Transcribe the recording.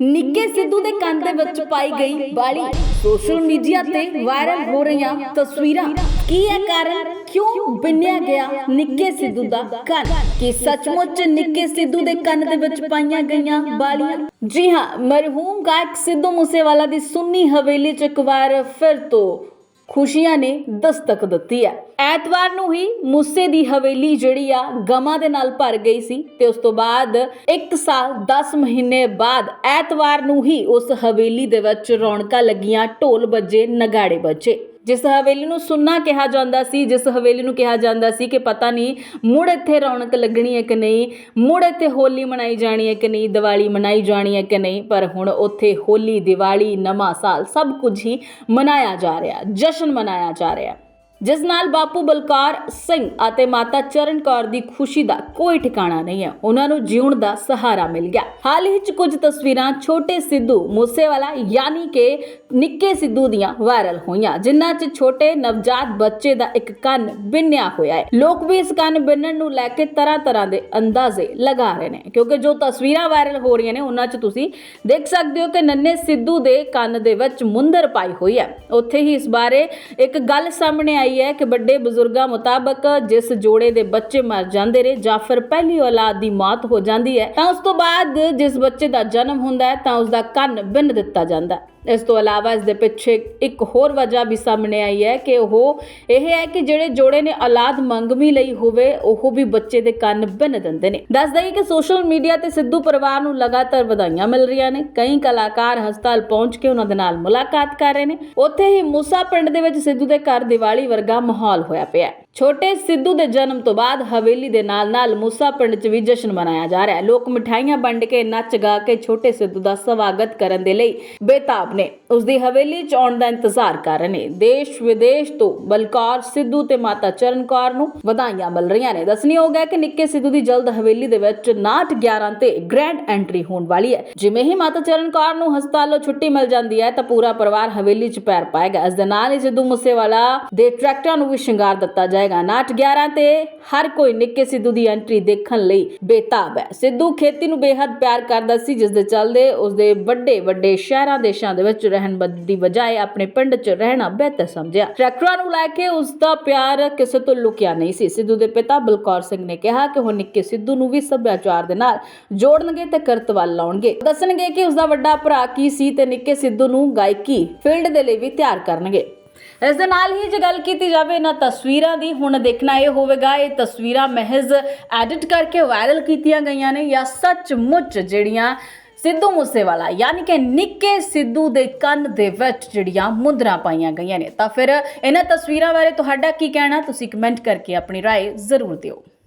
ਨਿੱਕੇ ਸਿੱਧੂ ਦੇ ਕੰਨ ਦੇ ਵਿੱਚ ਪਾਈ ਗਈ ਬਾਲੀ ਸੋਸ਼ਲ ਮੀਡੀਆ ਤੇ ਵਾਇਰਲ ਹੋ ਰਹੀਆਂ ਤਸਵੀਰਾਂ। ਕੀ ਹੈ ਕਾਰਨ ਕਿਉਂ ਬਿੰਨਿਆ ਗਿਆ ਨਿੱਕੇ ਸਿੱਧੂ ਦਾ ਕੰਨ? ਕਿ ਸੱਚਮੁੱਚ ਨਿੱਕੇ ਸਿੱਧੂ ਦੇ ਕੰਨ ਦੇ ਵਿੱਚ ਪਾਈਆਂ ਗਈਆਂ ਬਾਲੀਆਂ ਜੀ ਹਾਂ, ਮਰਹੂਮ ਗਾਇਕ ਸਿੱਧੂ ਮੂਸੇਵਾਲਾ ਦੀ ਸੁੰਨੀ ਹਵੇਲੀ 'ਚ ਇੱਕ ਵਾਰ ਫਿਰ ਤੋਂ ਖੁਸ਼ੀਆਂ ਨੇ ਦਸਤਕ ਦਿੱਤੀ ਹੈ। ਐਤਵਾਰ ਨੂੰ ਹੀ ਮੂਸੇ ਦੀ ਹਵੇਲੀ ਜਿਹੜੀ ਆ ਗਮਾਂ ਦੇ ਨਾਲ ਭਰ ਗਈ ਸੀ ਤੇ ਉਸ ਤੋਂ ਬਾਅਦ 1 ਸਾਲ 10 ਮਹੀਨੇ ਬਾਅਦ ਐਤਵਾਰ ਨੂੰ ਹੀ ਉਸ ਹਵੇਲੀ ਦੇ ਵਿੱਚ ਰੌਣਕਾਂ ਲੱਗੀਆਂ, ਢੋਲ ਵੱਜੇ, ਨਗਾੜੇ ਵੱਜੇ। ਜਿਸ ਹਵੇਲੀ ਨੂੰ ਸੁੰਨਾ ਕਿਹਾ ਜਾਂਦਾ ਸੀ, ਜਿਸ ਹਵੇਲੀ ਨੂੰ ਕਿਹਾ ਜਾਂਦਾ ਸੀ ਕਿ ਪਤਾ ਨਹੀਂ ਮੁੜ ਇੱਥੇ ਰੌਣਕ ਲੱਗਣੀ ਹੈ ਕਿ ਨਹੀਂ, ਮੁੜ ਇੱਥੇ ਹੋਲੀ ਮਨਾਈ ਜਾਣੀ ਹੈ ਕਿ ਨਹੀਂ, ਦੀਵਾਲੀ ਮਨਾਈ ਜਾਣੀ ਹੈ ਕਿ ਨਹੀਂ, ਪਰ ਹੁਣ ਉੱਥੇ ਹੋਲੀ, ਦੀਵਾਲੀ, ਨਵਾਂ ਸਾਲ ਸਭ ਕੁਝ ਹੀ ਮਨਾਇਆ ਜਾ ਰਿਹਾ, ਜਸ਼ਨ ਮਨਾਇਆ ਜਾ ਰਿਹਾ। ਜਿਸ ਨਾਲ ਬਾਪੂ ਬਲਕਾਰ ਸਿੰਘ ਅਤੇ ਮਾਤਾ ਚਰਨ ਕੌਰ ਦੀ ਖੁਸ਼ੀ ਦਾ ਕੋਈ ਠਿਕਾਣਾ ਨਹੀਂ ਹੈ। ਉਹਨਾਂ ਨੂੰ ਜਿਉਣ ਦਾ ਸਹਾਰਾ ਮਿਲ ਗਿਆ। ਹਾਲ ਹੀ ਚ ਕੁਝ ਤਸਵੀਰਾਂ ਛੋਟੇ ਸਿੱਧੂ ਮੂਸੇਵਾਲਾ ਯਾਨੀ ਕਿ ਨਿੱਕੇ ਸਿੱਧੂ ਦੀਆਂ ਵਾਇਰਲ ਹੋਈਆਂ, ਜਿਨ੍ਹਾਂ 'ਚ ਛੋਟੇ ਨਵਜਾਤ ਬੱਚੇ ਦਾ ਇੱਕ ਕੰਨ ਬਿੰਨਿਆ ਹੋਇਆ ਹੈ। ਲੋਕ ਵੀ ਇਸ ਕੰਨ ਬਿੰਨਣ ਨੂੰ ਲੈ ਕੇ ਤਰ੍ਹਾਂ ਤਰ੍ਹਾਂ ਦੇ ਅੰਦਾਜ਼ੇ ਲਗਾ ਰਹੇ ਨੇ, ਕਿਉਂਕਿ ਜੋ ਤਸਵੀਰਾਂ ਵਾਇਰਲ ਹੋ ਰਹੀਆਂ ਨੇ, ਉਹਨਾਂ 'ਚ ਤੁਸੀਂ ਦੇਖ ਸਕਦੇ ਹੋ ਕਿ ਨੰਨੇ ਸਿੱਧੂ ਦੇ ਕੰਨ ਦੇ ਵਿੱਚ ਮੁੰਦਰ ਪਾਈ ਹੋਈ ਹੈ। ਉੱਥੇ ਹੀ ਇਸ ਬਾਰੇ ਇੱਕ ਗੱਲ ਸਾਹਮਣੇ ਆਈ ਹੈ ਕਿ ਵੱਡੇ ਬਜ਼ੁਰਗਾਂ ਮੁਤਾਬਕ ਜਿਸ ਜੋੜੇ ਦੇ ਬੱਚੇ ਮਰ ਜਾਂਦੇ ਨੇ ਜਾਂ ਫਿਰ ਪਹਿਲੀ ਔਲਾਦ ਦੀ ਮੌਤ ਹੋ ਜਾਂਦੀ ਹੈ, ਤਾਂ ਉਸ ਤੋਂ ਬਾਅਦ ਜਿਸ ਬੱਚੇ ਦਾ ਜਨਮ ਹੁੰਦਾ ਹੈ, ਤਾਂ ਉਸ ਦਾ ਕੰਨ ਬਿੰਨ ਦਿੱਤਾ ਜਾਂਦਾ ਹੈ। ਇਸ ਤੋਂ ਇਲਾਵਾ ਇਸ ਦੇ ਪਿੱਛੇ ਇੱਕ ਹੋਰ ਵਜ੍ਹਾ ਵੀ ਸਾਹਮਣੇ ਆਈ ਹੈ ਕਿ ਉਹ ਇਹ ਹੈ ਕਿ ਜਿਹੜੇ ਜੋੜੇ ਨੇ ਔਲਾਦ ਮੰਗਮੀ ਲਈ ਹੋਵੇ, ਉਹ ਵੀ ਬੱਚੇ ਦੇ ਕੰਨ ਬਿੰਨ ਦਿੰਦੇ ਨੇ। ਦੱਸ ਦਈਏ ਕਿ ਸੋਸ਼ਲ ਮੀਡੀਆ ਤੇ ਸਿੱਧੂ ਪਰਿਵਾਰ ਨੂੰ ਲਗਾਤਾਰ ਵਧਾਈਆਂ ਮਿਲ ਰਹੀਆਂ ਨੇ। ਕਈ ਕਲਾਕਾਰ ਹਸਪਤਾਲ ਪਹੁੰਚ ਕੇ ਉਹਨਾਂ ਦੇ ਨਾਲ ਮੁਲਾਕਾਤ ਕਰ ਰਹੇ ਨੇ। ਉੱਥੇ ਹੀ ਮੂਸਾ ਪਿੰਡ ਦੇ ਵਿੱਚ ਸਿੱਧੂ ਦੇ ਘਰ ਦੀਵਾਲੀ ਵਰਗਾ ਮਾਹੌਲ ਹੋਇਆ ਪਿਆ ਹੈ। ਛੋਟੇ ਸਿੱਧੂ ਦੇ ਜਨਮ ਤੋਂ ਬਾਅਦ ਹਵੇਲੀ ਦੇ ਨਾਲ-ਨਾਲ ਮੂਸਾ ਪਿੰਡ 'ਚ ਵੀ ਜਸ਼ਨ ਮਨਾਇਆ ਜਾ ਰਿਹਾ ਹੈ। ਲੋਕ ਮਠਾਈਆਂ ਵੰਡ ਕੇ ਨੱਚ ਗਾ ਕੇ ਛੋਟੇ ਸਿੱਧੂ ਦਾ ਸਵਾਗਤ ਕਰਨ ਦੇ ਲਈ ਬੇਤਾਬ ਨੇ। ਉਸ ਦੀ ਹਵੇਲੀ 'ਚ ਆਉਣ ਦਾ ਇੰਤਜ਼ਾਰ ਕਰ ਰਹੇ ਨੇ। ਦੇਸ਼ ਵਿਦੇਸ਼ ਤੋਂ ਬਲਕਾਰ ਸਿੱਧੂ ਤੇ ਮਾਤਾ ਚਰਨ ਕੌਰ ਨੂੰ ਵਧਾਈਆਂ ਮਿਲ ਰਹੀਆਂ ਨੇ। ਦੱਸਣੀ ਹੋ ਗਿਆ ਕਿ ਨਿੱਕੇ ਸਿੱਧੂ ਦੀ ਜਲਦ ਹਵੇਲੀ ਦੇ ਵਿੱਚ 9 11 ਤੇ ਗ੍ਰੈਂਡ ਐਂਟਰੀ ਹੋਣ ਵਾਲੀ ਹੈ। ਜਿਵੇਂ ਹੀ ਮਾਤਾ ਚਰਨ ਕੌਰ ਨੂੰ ਹਸਪਤਾਲੋਂ ਛੁੱਟੀ ਮਿਲ ਜਾਂਦੀ ਹੈ ਤਾਂ ਪੂਰਾ ਪਰਿਵਾਰ ਹਵੇਲੀ 'ਚ ਪੈਰ ਪਾਏਗਾ। ਇਸ ਦੇ ਨਾਲ ਹੀ ਸਿੱਧੂ ਮੂਸੇਵਾਲਾ ਦੇ ਟਰੈਕਟਰਾਂ ਨੂੰ ਵੀ ਸ਼ਿੰਗਾਰ ਦਿੱਤਾ ਜਾਏਗਾ। ਨਾਟ 11 ਤੇ ਹਰ ਕੋਈ ਨਿੱਕੇ ਸਿੱਧੂ ਦੀ ਐਂਟਰੀ ਦੇਖਣ ਲਈ ਬੇਤਾਬ ਹੈ। ਸਿੱਧੂ ਖੇਤੀ ਨੂੰ ਬੇਹੱਦ ਪਿਆਰ ਕਰਦਾ ਸੀ, ਜਿਸ ਦੇ ਚੱਲਦੇ ਉਸ ਦੇ ਵੱਡੇ ਵੱਡੇ ਸ਼ਹਿਰਾਂ ਦੇਸ਼ਾਂ ਦੇ ਵਿੱਚ ਰਹਿਣ ਦੀ ਬਜਾਏ ਆਪਣੇ ਪਿੰਡ 'ਚ ਰਹਿਣਾ ਬਿਹਤਰ ਸਮਝਿਆ। ਟਰੈਕਟਰਾਂ ਨੂੰ ਲੈ ਕੇ ਉਸ ਦਾ ਪਿਆਰ ਕਿਸੇ ਤੋਂ ਲੁਕਿਆ ਨਹੀਂ ਸੀ। ਸਿੱਧੂ ਦੇ ਪਿਤਾ ਬਲਕੌਰ ਸਿੰਘ ਨੇ ਕਿਹਾ ਕਿ ਉਹ ਨਿੱਕੇ ਸਿੱਧੂ ਨੂੰ ਵੀ ਸੱਭਿਆਚਾਰ ਦੇ ਨਾਲ ਜੋੜਨਗੇ ਤੇ ਕਰਤਵਲ ਲਾਉਣਗੇ। ਦੱਸਣਗੇ ਕਿ ਉਸ ਦਾ ਵੱਡਾ ਭਰਾ ਕੀ ਸੀ ਤੇ ਨਿੱਕੇ ਸਿੱਧੂ ਨੂੰ ਗਾਇਕੀ ਫੀਲਡ ਦੇ ਲਈ ਵੀ ਤਿਆਰ ਕਰਨਗੇ। ਇਸ ਦੇ ਨਾਲ ਹੀ ਜੇ ਗੱਲ ਕੀਤੀ ਜਾਵੇ ਇਹਨਾਂ ਤਸਵੀਰਾਂ ਦੀ, ਹੁਣ ਦੇਖਣਾ ਇਹ ਹੋਵੇਗਾ, ਇਹ ਤਸਵੀਰਾਂ ਮਹਿਜ਼ ਐਡਿਟ ਕਰਕੇ ਵਾਇਰਲ ਕੀਤੀਆਂ ਗਈਆਂ ਨੇ ਜਾਂ ਸੱਚਮੁੱਚ ਜਿਹੜੀਆਂ ਸਿੱਧੂ ਮੂਸੇਵਾਲਾ ਯਾਨੀ ਕਿ ਨਿੱਕੇ ਸਿੱਧੂ ਦੇ ਕੰਨ ਦੇ ਵਿੱਚ ਜਿਹੜੀਆਂ ਮੁੰਦਰਾਂ ਪਾਈਆਂ ਗਈਆਂ ਨੇ ਤਾਂ ਫਿਰ ਇਹਨਾਂ ਤਸਵੀਰਾਂ ਬਾਰੇ ਤੁਹਾਡਾ ਕੀ ਕਹਿਣਾ ਤੁਸੀਂ ਕਮੈਂਟ ਕਰਕੇ ਆਪਣੀ رائے ਜ਼ਰੂਰ ਦਿਓ